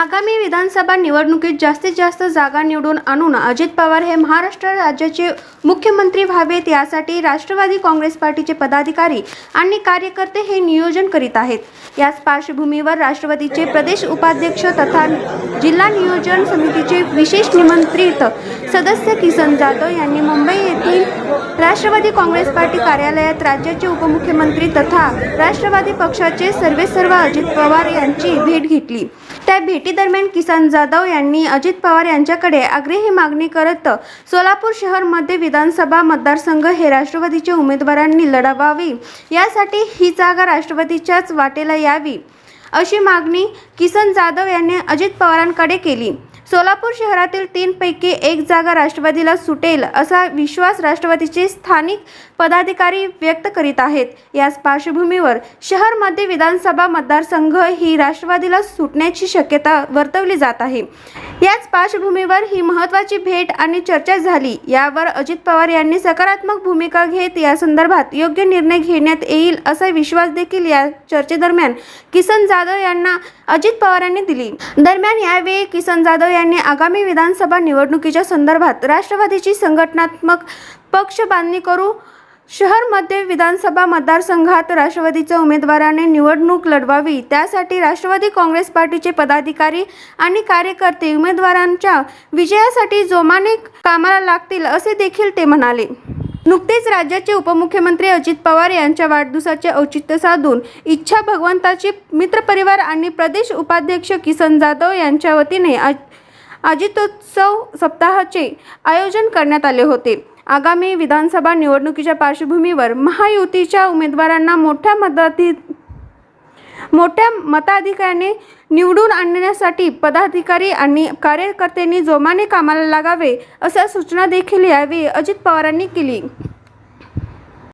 आगामी विधानसभा निवडणुकीत जास्तीत जास्त जागा निवडून आणून अजित पवार हे महाराष्ट्र राज्याचे मुख्यमंत्री व्हावेत यासाठी राष्ट्रवादी काँग्रेस पार्टीचे पदाधिकारी आणि कार्यकर्ते हे नियोजन करीत आहेत. याच पार्श्वभूमीवर राष्ट्रवादीचे प्रदेश उपाध्यक्ष तथा जिल्हा नियोजन समितीचे विशेष निमंत्रित सदस्य किसन जाधव यांनी मुंबई येथील राष्ट्रवादी काँग्रेस पार्टी कार्यालयात राज्याचे उपमुख्यमंत्री तथा राष्ट्रवादी पक्षाचे सर्वेसर्वा अजित पवार यांची भेट घेतली. त्या भेटी भेटीदरम्यान किसन जाधव यांनी अजित पवार यांच्याकडे आग्रही मागणी करत सोलापूर शहरमध्ये विधानसभा मतदारसंघ हे राष्ट्रवादीच्या उमेदवारांनी लढवावी. यासाठी ही जागा राष्ट्रवादीच्याच वाटेला यावी अशी मागणी किसन जाधव यांनी अजित पवारांकडे केली. सोलापूर शहरातील तीनपैकी एक जागा राष्ट्रवादीला सुटेल असा विश्वास राष्ट्रवादीचे स्थानिक पदाधिकारी व्यक्त करीत आहेत. याच पार्श्वभूमीवर शहरमध्ये विधानसभा मतदारसंघ ही राष्ट्रवादीला सुटण्याची शक्यता वर्तवली जात आहे. याच पार्श्वभूमीवर ही महत्त्वाची भेट आणि चर्चा झाली. यावर अजित पवार यांनी सकारात्मक भूमिका घेत या संदर्भात योग्य निर्णय घेण्यात येईल असा विश्वास देखील या चर्चेदरम्यान किसन जाधव यांना अजित पवार यांनी दिली. दरम्यान यावेळी किसन जाधव यांनी आगामी विधानसभा निवडणुकीच्या संदर्भात राष्ट्रवादीची संघटनात्मक पक्ष बांधणी करू शहरमध्ये विधानसभा मतदारसंघात राष्ट्रवादीच्या उमेदवाराने निवडणूक लढवावी त्यासाठी राष्ट्रवादी काँग्रेस पार्टीचे पदाधिकारी आणि कार्यकर्ते उमेदवारांच्या विजयासाठी जोमाने कामाला लागतील असे देखील ते म्हणाले. नुकतेच राज्याचे उपमुख्यमंत्री अजित पवार यांच्या वाढदिवसाचे औचित्य साधून इच्छा भगवंताची मित्रपरिवार आणि प्रदेश उपाध्यक्ष किसन जाधव यांच्या वतीने अजितोत्सव सप्ताहाचे आयोजन करण्यात आले होते. आगामी विधानसभा निवडणुकीच्या पार्श्वभूमीवर महायुतीच्या उमेदवारांना मोठ्या मताधी मोठ्या मताधिकाराने निवडून आणण्यासाठी पदाधिकारी आणि कार्यकर्त्यांनी जोमाने कामाला लागावे अशा सूचना देखील यावेळी अजित पवारांनी केली.